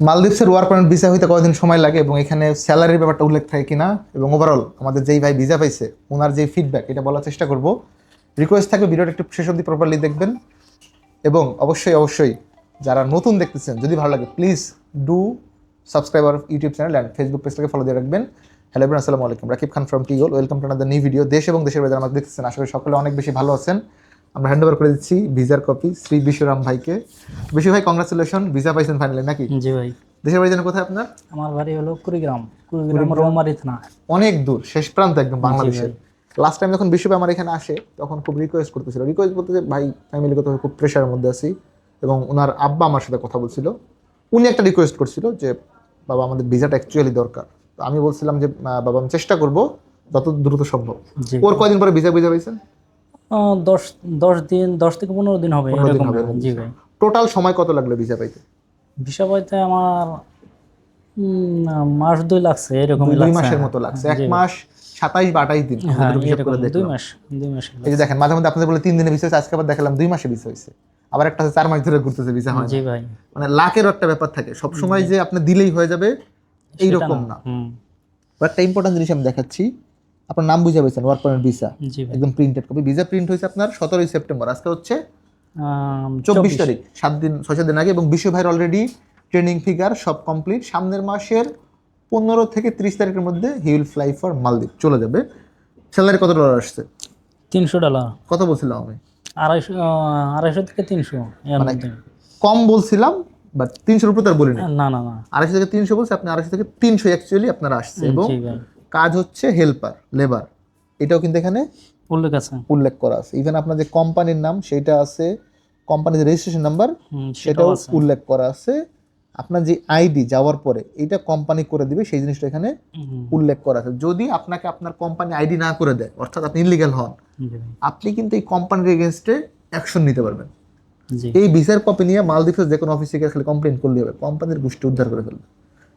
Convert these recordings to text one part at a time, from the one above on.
মালদ্বীপসের war point visa হইতে কতদিন সময় লাগে এবং এখানে স্যালারির ব্যাপারটা উল্লেখ থাকে কিনা এবং ওভারঅল আমাদের যেই ভাই ভিসা পাইছে ওনার যেই ফিডব্যাক এটা বলার চেষ্টা করব। রিকোয়েস্ট থাকবে ভিডিওটা একটু শেষ অবধি প্রপারলি দেখবেন এবং অবশ্যই অবশ্যই যারা নতুন দেখতেছেন, যদি ভালো লাগে please do subscribe our YouTube channel and Facebook পেজটাকে ফলো দিয়ে রাখবেন। হ্যালো আসসালামু আলাইকুম। Rakib Khan from টিগোল welcome to another new video দেশ এবং দেশের বাইরে আমাকে দেখতেছেন। করি সকলে অনেক বেশি ভালো আছেন। আমরা হ্যান্ড ওভার করে দিচ্ছি ভিসার কপি শ্রী বিশ্বরাম ভাইকে। বিশু ভাই কংগ্রাচুলেশন ভিসা পাইছেন ফাইনালি নাকি? জি ভাই। দেশের বাড়ি যেন কোথায় আপনার? আমার বাড়ি হলো কুড়িগ্রাম। কুড়িগ্রাম রৌমারি থানা অনেক দূর শেষ প্রান্ত একদম বাংলাদেশের। লাস্ট টাইম যখন আমার এখানে আসে তখন খুব রিকোয়েস্ট করতেছিল। রিকোয়েস্ট বলতে যে ভাই খুব প্রেশারের মধ্যে আছি। এবং ওনার আব্বা আমার সাথে কথা বলছিল। উনি একটা রিকোয়েস্ট করছিল যে বাবা আমাদের ভিসাটা অ্যাকচুয়ালি দরকার। তো আমি বলছিলাম যে বাবা আমি চেষ্টা করব যত দ্রুত সম্ভব। ওর কয়দিন পরে ভিসা ভিসা পাইছেন? দশ দশ দিন দশ থেকে পনেরো দিন হবে এরকম জি ভাই। টোটাল সময় কত লাগল ভিসা পাইতে? ভিসা পাইতে আমার মাস দুই লাগছে এরকমই দুই মাসের মতো লাগছে। এক মাস সাতাইশ বা আঠাইশ দিন হ্যাঁ দুই মাস দুই মাস এই যে দেখেন মাঝে মধ্যে আপনাদের বলে তিন দিনে ভিসা হয়েছে আজকে আবার দেখালাম দুই মাসে ভিসা হয়েছে। আবার একটা চার মাস ধরে ঘুরতেছে ভিসা হয় জি ভাই। মানে লাখেরও একটা ব্যাপার থাকে। সব সময় যে আপনি দিলেই হয়ে যাবে এইরকম না। একটা ইম্পর্টেন্ট জিনিস আমি দেখাচ্ছি আপনার নাম বুঝে পেয়েছেন ওয়ার্ক পয়েন্ট ভিসা একদম প্রিন্টেড কপি ভিসা প্রিন্ট হয়েছে আপনার সতেরোই সেপ্টেম্বর আজকে হচ্ছে চব্বিশ তারিখ সাত দিন ছয় সাত দিন আগে এবং বিশ্ব ভাইয়ের অলরেডি ট্রেনিং ফিগার সব কমপ্লিট সামনের মাসের পনেরো থেকে ত্রিশ তারিখের মধ্যে he will fly for Maldives চলে যাবে। স্যালারি কত ডলার আসছে? তিনশো ডলার কত বলছিলাম আমি? আড়াইশো আড়াইশো থেকে তিনশো মানে কম বলছিলাম বাট তিনশোর উপর তার বলিনি। না না না। আড়াইশো থেকে তিনশো বলছে আপনি আড়াইশো থেকে তিনশো অ্যাকচুয়ালি আপনার আসছে এবং কাজ হচ্ছে হেল্পার লেবার। এটাও কিন্তু এখানে উল্লেখ আছে। উল্লেখ করা আছে। ইভেন আপনার যে কোম্পানির নাম সেটা আছে কোম্পানির রেজিস্ট্রেশন নাম্বার সেটাও উল্লেখ করা আছে। আপনার যে আইডি যাওয়ার পরে এটা কোম্পানি করে দিবে সেই জিনিসটা এখানে উল্লেখ করা আছে। যদি আপনাকে আপনার কোম্পানি আইডি না করে দেয় অর্থাৎ আপনি ইলিগাল হন আপনি কিন্তু এই কোম্পানির এগেনস্টে অ্যাকশন নিতে পারবেন। এই ভিসার কপি নিয়ে মালদ্বীপের যে কোনো অফিসে গিয়ে খালি কমপ্লেন করলে হবে। কোম্পানির গোষ্ঠী উদ্ধার করে ফেলবে।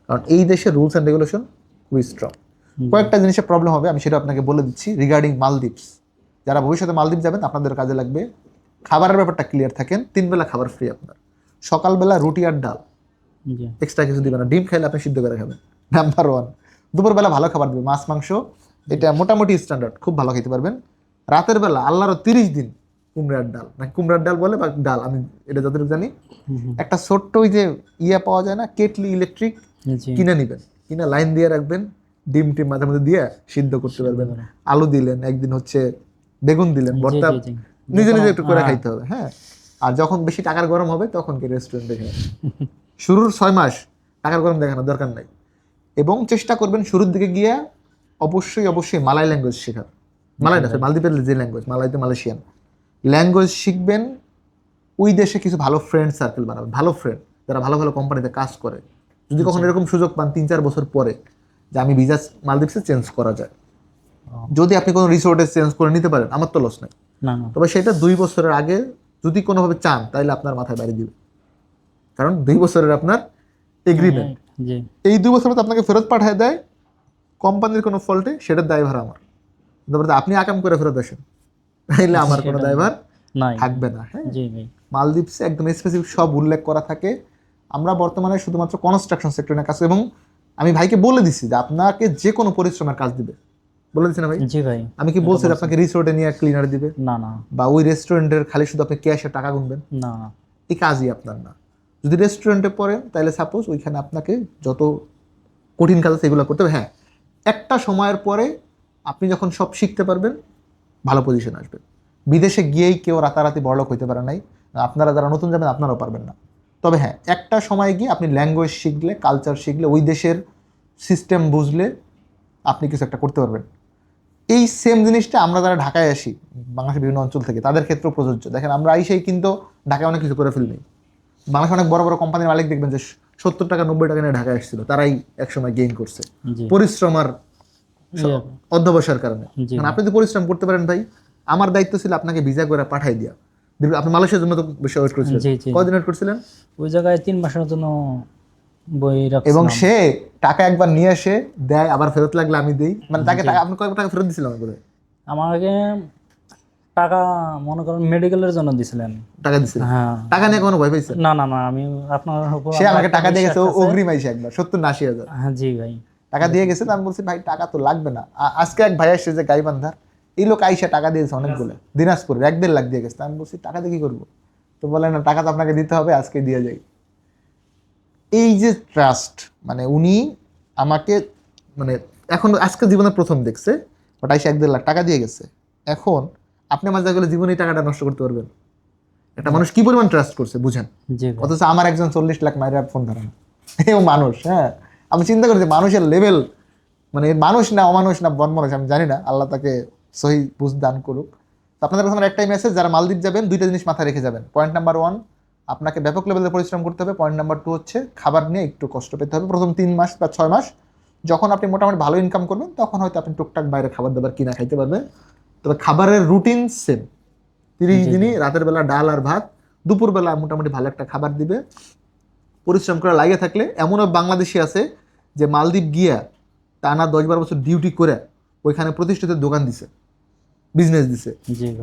কারণ এই দেশের রুলস অ্যান্ড রেগুলেশন খুবই স্ট্রং কয়েকটা জিনিসের প্রবলেম হবে আমি সেটা আপনাকে বলে দিচ্ছি রিগার্ডিং মালদ্বীপস। যারা ভবিষ্যতে মালদ্বীপ যাবেন আপনাদের কাজে লাগবে খাবারের ব্যাপারটা ক্লিয়ার থাকেন তিন বেলা খাবার ফ্রি আপনার। সকালবেলা রুটি আর ডাল। এক্সট্রা কিছু দিবে না। ডিম খাইলে আপনি সিদ্ধ করে খাবেন। নাম্বার ওয়ান দুপুরবেলা ভালো খাবার দিবে মাছ মাংস এটা মোটামুটি স্ট্যান্ডার্ড খুব ভালো খেতে পারবেন। রাতের বেলা আল্লাহরও তিরিশ দিন কুমড়ার ডাল। না কুমড়ার ডাল বলে বা ডাল আমি এটা যতটুকু জানি। একটা ছোট্ট ওই যে ইয়া পাওয়া যায় না কেটলি ইলেকট্রিক কিনে নেবেন। কিনে লাইন দিয়ে রাখবেন। ডিম টিম মাঝে মাঝে দিয়ে সিদ্ধ করতে পারবেন। আলু দিলেন একদিন হচ্ছে বেগুন দিলেন ভর্তা। নিজে নিজে একটু করে খাইতে হবে হ্যাঁ। আর যখন বেশি টাকার গরম হবে তখন কি রেস্টুরেন্টে খাবেন শুরুর ছয় মাস টাকার গরম দেখানোর দরকার নাই। এবং চেষ্টা করবেন শুরুর দিকে গিয়ে অবশ্যই অবশ্যই মালাই ল্যাঙ্গুয়েজ শেখার। মালাই না মালদ্বীপের যে ল্যাঙ্গুয়েজ মালাইতে মালয়েশিয়ান। ল্যাঙ্গুয়েজ শিখবেন ওই দেশে কিছু ভালো ফ্রেন্ড সার্কেল বানাবেন ভালো ফ্রেন্ড যারা ভালো ভালো কোম্পানিতে কাজ করে। যদি কখনো এরকম সুযোগ পান তিন চার বছর পরে যে আমি ভিসা মালদ্বীপসে চেঞ্জ করা যায়। যদি আপনি কোনো রিসোর্টে চেঞ্জ করে নিতে পারেন আমার তো লস নেই। তবে সেটা দুই বছরের আগে যদি কোনোভাবে চান তাহলে আপনার মাথায় বাড়ি দিবে। কারণ দুই বছরের আপনার এগ্রিমেন্ট এই দুই বছর আপনাকে ফেরত পাঠায় দেয় কোম্পানির কোনো ফল্টে সেটার দায়ভার আমার। তারপরে আপনি আকাম করে ফেরত আসেন। তাইলে আমার কোনো দায়ভার থাকবে না হ্যাঁ। মালদ্বীপসে একদম স্পেসিফিক সব উল্লেখ করা থাকে। আমরা বর্তমানে শুধুমাত্র কনস্ট্রাকশন সেক্টরে কাজ করি এবং আমি ভাইকে বলে দিছি যে আপনাকে যে কোনো পরিশ্রমের কাজ দিবে। বলে দিচ্ছি না ভাই? জি ভাই। আমি কি বলছি আপনাকে রিসোর্টে নিয়ে ক্লিনার দিবে? না না। বা ওই রেস্টুরেন্টের খালি শুধু আপনি ক্যাশে টাকা গুনবেন? না না। এই কাজই আপনার না। যদি রেস্টুরেন্টে পড়েন তাহলে সাপোজ ওইখানে আপনাকে যত কঠিন কাজ আছে এগুলো করতে হবে। হ্যাঁ একটা সময়ের পরে আপনি যখন সব শিখতে পারবেন ভালো পজিশন আসবেন বিদেশে গিয়েই কেউ রাতারাতি বড়লোক হইতে পারে নাই। আপনারা যারা নতুন যাবেন আপনারাও পারবেন না। তবে হ্যাঁ একটা সময় গিয়ে আপনি ল্যাঙ্গুয়েজ শিখলে কালচার শিখলে ওই দেশের সিস্টেম বুঝলে আপনি কিছু একটা করতে পারবেন। এই সেম জিনিসটা আমরা যারা ঢাকায় আসি বাংলাদেশের বিভিন্ন অঞ্চল থেকে তাদের ক্ষেত্রেও প্রযোজ্য। দেখেন আমরা আইসেই কিন্তু ঢাকায় অনেক কিছু করে ফেলি বাংলাদেশে অনেক বড় বড় কোম্পানির মালিক দেখবেন যে সত্তর টাকা নব্বই টাকা নিয়ে ঢাকায় আসছিল। তারাই একসময় গেইন করছে। পরিশ্রম আর জি, অধ্যবসায়ের কারণে। কারণ আপনি যদি পরিশ্রম করতে পারেন ভাই আমার দায়িত্ব ছিল আপনাকে ভিসা করে পাঠাই দিয়া। দীর্ঘ- আপনি মালয়েশিয়ার জন্য তো বেশি ওয়েট করেছিলেন। কদিন ওয়েট করছিলেন? ওই জায়গায় তিন মাসের জন্য বই এবং সে টাকা একবার নিয়ে এসে দেয় আবার ফেরত লাগলে আমি দিই। মানে তাকে টাকা আপনি কয়েক টাকা ফেরত বলে আমাকে? টাকা মনে করেন মেডিকেলের জন্য দিছিলেন। টাকা দিছে হ্যাঁ। টাকা নিয়ে কোনো ভয় পাইছে? না না না আমি আপনার উপর সে আমাকে টাকা দিয়ে গেছে অগ্রিম আইসে একবার সত্তর না আশি হাজার। হ্যাঁ জি ভাই। টাকা দিয়ে গেছে আমি বলছি ভাই টাকা তো লাগবে না। আজকে এক ভাই আসছে যে গাইবান্ধার এই লোক আইসা টাকা দিয়েছে অনেকগুলো। দিনাজপুরে এক দেড় লাখ দিয়ে গেছে। আমি বলছি টাকা দিয়ে কি করব? তো বলে না টাকা তো আপনাকে দিতে হবে আজকে দিয়ে যাই। এই যে ট্রাস্ট মানে উনি আমাকে মানে এখন আজকে জীবনে প্রথম দেখছে ওটা এসে এক দেড় লাখ টাকা দিয়ে গেছে। এখন আপনি আমার জায়গায় জীবনে এই টাকাটা নষ্ট করতে পারবেন। একটা মানুষ কি পরিমাণ ট্রাস্ট করছে বুঝেন? অথচ আমার একজন চল্লিশ লাখ মায়েরা ফোন ধরে না। এও মানুষ হ্যাঁ? আমি চিন্তা করছি মানুষের লেভেল মানে মানুষ না অমানুষ না বন মানুষ আমি জানি না আল্লাহ তাকে সহি বুঝ দান করুক। আপনাদের কাছে আমার একটাই মেসেজ যারা মালদ্বীপ যাবেন দুইটা জিনিস মাথায় রেখে যাবেন। পয়েন্ট নাম্বার ওয়ান আপনাকে ব্যাপক লেভেলে পরিশ্রম করতে হবে। পয়েন্ট নাম্বার টু হচ্ছে খাবার নিয়ে একটু কষ্ট পেতে হবে। প্রথম তিন মাস বা ছয় মাস যখন আপনি মোটামুটি ভালো ইনকাম করবেন তখন হয়তো আপনি টুকটাক বাইরে খাবার দাবার কিনা খাইতে পারবেন। তবে খাবারের রুটিন সেম তিরিশ। দিনই রাতের বেলা ডাল আর ভাত দুপুরবেলা মোটামুটি ভালো একটা খাবার দিবে। পরিশ্রম করে লাগিয়ে থাকলে এমনও বাংলাদেশি আছে যে মালদ্বীপ গিয়া টানা দশ বারো বছর ডিউটি করে ওইখানে প্রতিষ্ঠিত দোকান দিছে। বিজনেস দিছে।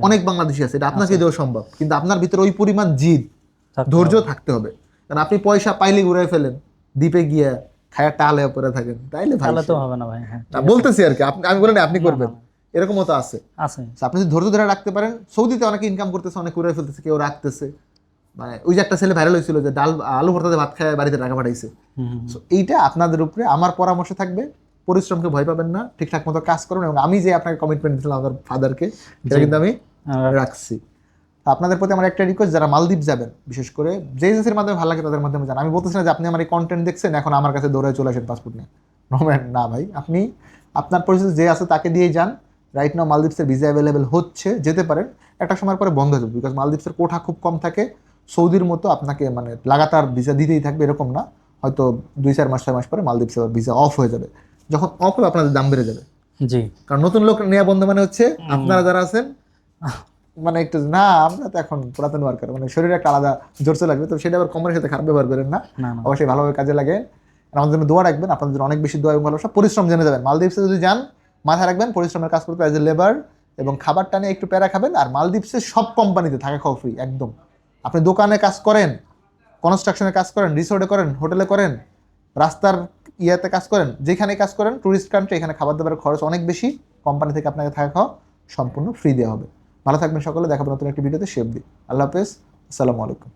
অনেক বাংলাদেশি আছে এটা আপনাকে দেওয়া সম্ভব। কিন্তু আপনার ভিতরে ওই পরিমাণ জিদ ধৈর্য থাকতে হবে। কারণ আপনি পয়সা পাইলে ঘুরে ফেলেন দ্বীপে গিয়া খায়া টালে পরে থাকেন তাইলে তাহলে তো হবে না ভাই হ্যাঁ। বলতেছি আর কি আপনি আমি বলেন আপনি করবেন। এরকমও তো আছে। আছে। আপনি যদি ধৈর্য ধরে রাখতে পারেন সৌদিতে অনেকে ইনকাম করতেছে অনেক করে ফেলতেছে কেউ রাখতেছে। মানে ওই যে একটা ছেলে ভাইরাল হয়েছিল যে ডাল আলু ভর্তাতে ভাত খায় বাড়িতে টাকা পাঠাইছে। এইটা আপনাদের উপরে আমার পরামর্শ থাকবে। পরিশ্রমকে ভয় পাবেন না ঠিকঠাক মতো কাজ করুন এবং আমি যে আপনাকে কমিটমেন্ট দিয়েছিলাম আমার ফাদারকে সেটা কিন্তু আমি রাখছি। আপনাদের প্রতি আমার একটা রিকোয়েস্ট যারা মালদ্বীপ যাবেন বিশেষ করে যে এজেন্সির মাধ্যমে ভালো লাগে তাদের মাধ্যমে যান আমি বলতেছি না যে আপনি আমার এই কন্টেন্ট দেখছেন এখন আমার কাছে দৌড়ে চলে আসেন পাসপোর্ট নিয়ে। নো না ভাই। আপনি আপনার পরিস্থিতি যে আছে তাকে দিয়েই যান। রাইট নাও মালদ্বীপসের ভিসা অ্যাভেলেবেল হচ্ছে যেতে পারেন। একটা সময় পরে বন্ধ হয়ে যাবে বিকজ মালদ্বীপসের কোঠা খুব কম থাকে। সৌদির মতো আপনাকে মানে লাগাতার ভিসা দিতেই থাকবে এরকম না। হয়তো দুই চার মাস ছয় মাস পরে মালদ্বীপসে ভিসা অফ হয়ে যাবে। যখন অফ হবে আপনাদের দাম বেড়ে যাবে। জি। কারণ নতুন লোক নেওয়া বন্ধ মানে হচ্ছে আপনারা যারা আছেন মানে একটু না আমরা তো এখন পুরাতন ওয়ার্কার মানে শরীরে একটা আলাদা জোর চলে লাগবে তো সেটা আবার কোম্পানির সাথে খারাপ ব্যবহার করেন না। অবশ্যই ভালোভাবে কাজে লাগে। আমাদের জন্য দোয়া রাখবেন আপনাদের জন্য অনেক বেশি দোয়া এবং ভালোবাসা। পরিশ্রম জেনে যাবেন। মালদ্বীপসে যদি যান মাথায় রাখবেন পরিশ্রমের কাজ করতে অ্যাজ এ লেবার এবং খাবার টানে একটু প্যারা খাবেন। আর মালদ্বীপসে সব কোম্পানিতে থাকা খাওয়া ফ্রি একদম। আপনি দোকানে কাজ করেন কনস্ট্রাকশনে কাজ করেন রিসোর্টে করেন হোটেলে করেন রাস্তার ইয়াতে কাজ করেন যেখানে কাজ করেন টুরিস্ট কান্ট্রি এখানে খাবার দাবার খরচ অনেক বেশি কোম্পানি থেকে আপনাকে থাকা খাওয়া সম্পূর্ণ ফ্রি দেওয়া হবে। ভালো থাকবেন সকলে, দেখাবো নতুন একটি ভিডিওতে শেপ দিই আল্লাহ হাফেজ, আসসালামু আলাইকুম।